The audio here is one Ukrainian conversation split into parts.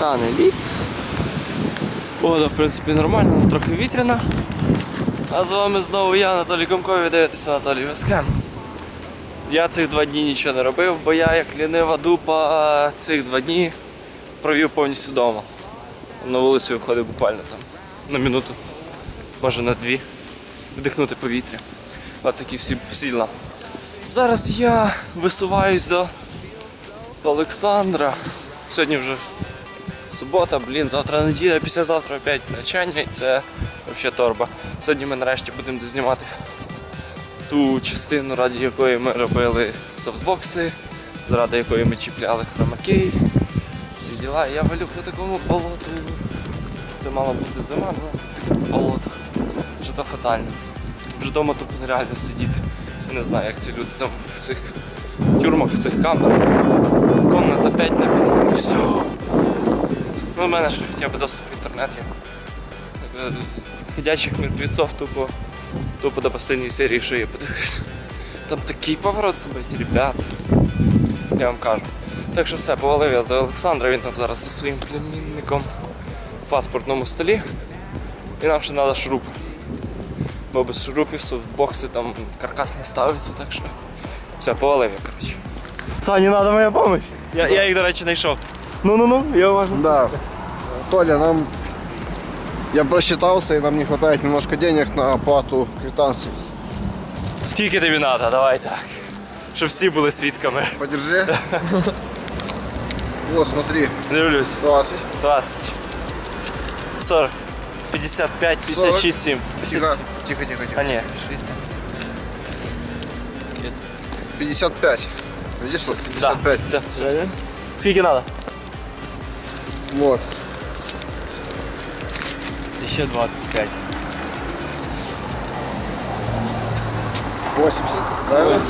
Тане лід. Погода, в принципі, нормальна, але трохи вітряна. А з вами знову я, Анатолій Комко, ви дивитеся Анатолій Вескен. Я цих два дні нічого не робив, бо я як лінива дупа цих два дні провів повністю вдома. На вулицю виходив буквально там на минуту, може на дві. Вдихнути повітря. От такі всі всі. Зараз я висуваюсь до Олександра. Сьогодні вже субота, блін, завтра неділя, післязавтра опять навчання і це взагалі торба. Сьогодні ми нарешті будемо дознімати ту частину, раді якої ми робили софтбокси, заради якої ми чіпляли хромакей. Всі діла. Я валю по такому болоту. Це мала бути зима, але у нас тут болото. Вже то фатально. Вже вдома тупо нереально сидіти. Не знаю, як ці люди там в цих тюрмах, в цих камерах. Комната 5 на 5. У мене ж хоча б доступ в інтернет є. Е, Ходячих мертвецов тупо, тупо до останньої серії, що я подивився. Там такий поворот собі, ребят. Я вам кажу. Так що все, повалив я до Олександра, він там зараз зі своїм племінником в паспортному столі. І нам ще треба шуруп. Бо без шурупів бокси там каркас не ставиться, так що. Все, повалив я, коротше. Сані, треба моя допомога. Я, я їх, до речі, знайшов. Ну-ну-ну, я уважно. Да. Толя, нам... Я просчитался, и нам не хватает немножко денег на оплату квитанций. Скільки тобі треба, давай так. Щоб всі були свідками. Подержи. Вот, смотри. Дивлюсь. 20. 20. 40. 55, 56, 7. Тихо, тихо, тихо, А тихо. ні, 67. 55. Видишь, вот Да, 55. все, все. Скільки треба? Вот. Ще 25. 80. Правильно?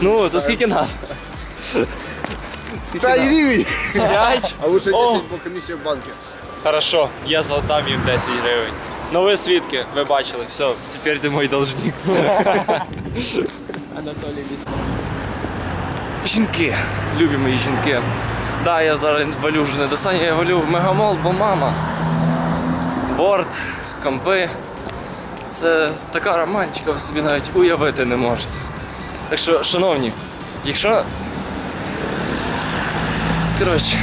Ну, то скільки треба? Скільки 5 гривен. 5? А лучше 10 О. по комиссии в банке. Хорошо, я задам їм 10 гривень. Ну ви свідки, ви бачили, все, тепер ти мій должник. Анатолій Жінки, любі мої жінки. Да, я зараз валю вже не до Сані, я валю в мегамол, бо мама. Борт, компи. Це така романтика, ви собі навіть уявити не можете. Так що, шановні, якщо. Коротше.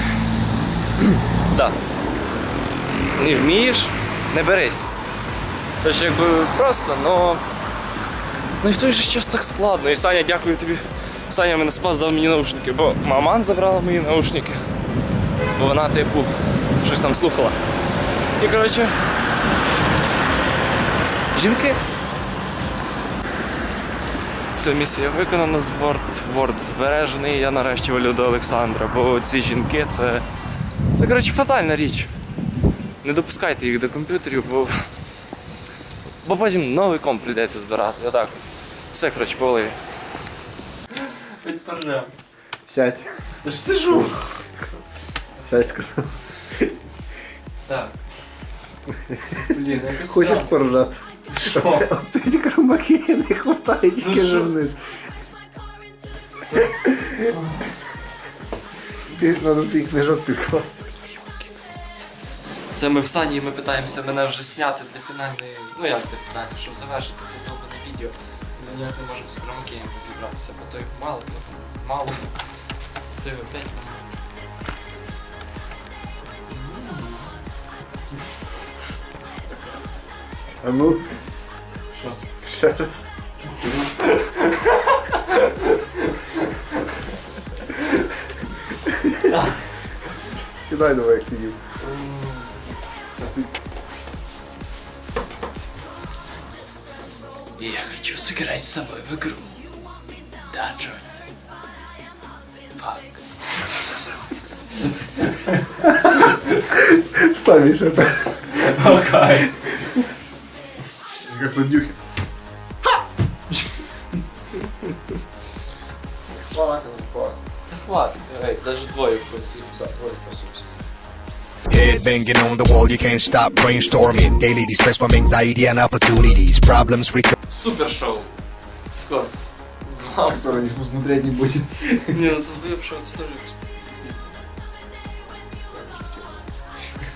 Да. Не вмієш, не берись. Це ж якби просто, но. Ну і в той же час так складно. І Саня, дякую тобі. Саня мене спас, дав мені наушники, бо маман забрала мої наушники. Бо вона, типу, щось там слухала. І коротше. Жінки. Все, місія виконана, борт, борт збережений. Я нарешті волю до Олександра, бо ці жінки це. Це, коротше, фатальна річ. Не допускайте їх до комп'ютерів, бо. Бо потім новий комп прийдеться збирати. Отак. Все, коротше, повели. Сядь. Я ж сижу. Сядь, сказал. Так. Блін, якось. Хочешь поржать? Що? Эти кромаки не хватает, тільки що? вниз. Надо ти книжок підкласти. Це ми в Сані, ми питаємося мене вже зняти для фінальної. Ну як для фінальної, щоб завершити це довбане відео. Ми ніяк не можемо з Кромакеєм розібратися, бо той мало, то мало. Той опять мало. А ну, Що? ще раз. Сідай давай, як сидів. Я хочу сыграть с собой в игру. Да, Джонни. Фак. Встань, Міша. Окей. Як на дюхі. Хватит, хватит. Хватит, эй, даже двое посыпся. Двое посыпся. Head banging on the wall, you can't stop brainstorming. Daily distress from anxiety and opportunities. Problems recur. Супер шоу. Скоро. З вами. Который никто смотреть не будет. Не, ну тут от сторі.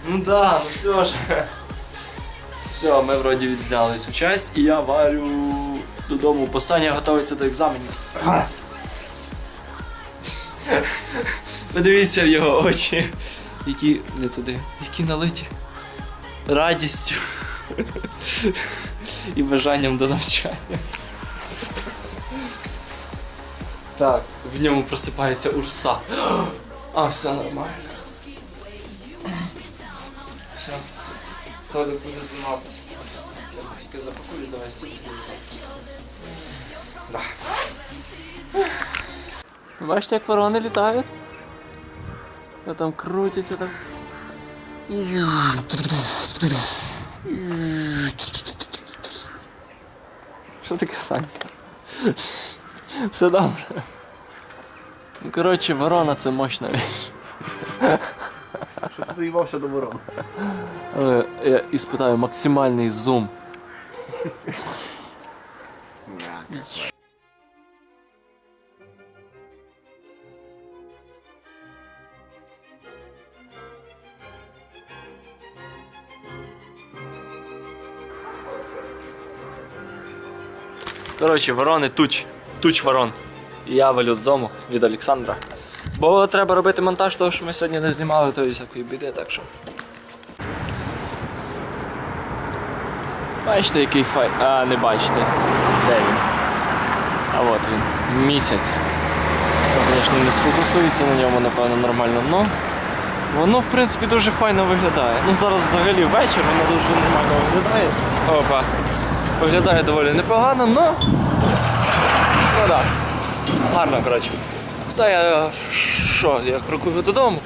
Ну да, ну все ж. Все, ми вроді відзняли цю часть і я валю додому. Бо Саня готується до екзаменів. Подивіться в його очі. Які не туди, які налиті радістю і бажанням до навчання. Так, в ньому просипається урса. А, все нормально. Все. Толік буде зніматися. Я тільки запакую, давай стільки буде запис. Да. Бачите, як ворони літають? А там крутяться так. Що таке Сань? Все добре. Ну, коротше, ворона це мощна річ. Що ти доїбався до ворон? Але я іспитаю максимальний зум. Коротше, ворони туч. Туч ворон. І я валю додому від Олександра. Бо треба робити монтаж того, що ми сьогодні не знімали, то і всякої біди, так що. Бачите, який фай. А, не бачите. Де він? А от він. Місяць. Ну, Звісно, не сфокусується на ньому, напевно, нормально, але воно, в принципі, дуже файно виглядає. Ну зараз взагалі вечір, воно дуже нормально виглядає. Опа. Виглядає доволі непогано, але. Ну так. Гарно, коротше. Все, я що, я крокую додому,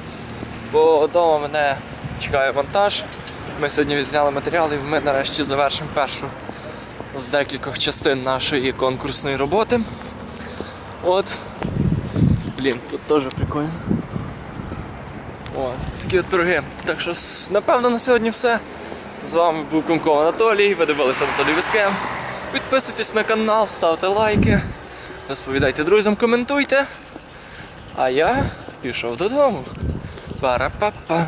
бо вдома мене чекає монтаж. Ми сьогодні відзняли матеріали і ми нарешті завершимо першу з декількох частин нашої конкурсної роботи. От. Блін, тут теж прикольно. О, такі от пироги. Так що, напевно, на сьогодні все. З вами був Кумков Анатолій, ви дивилися Анатолій Віскем. Підписуйтесь на канал, ставте лайки, розповідайте друзям, коментуйте. А я пішов додому. Пара-па-па.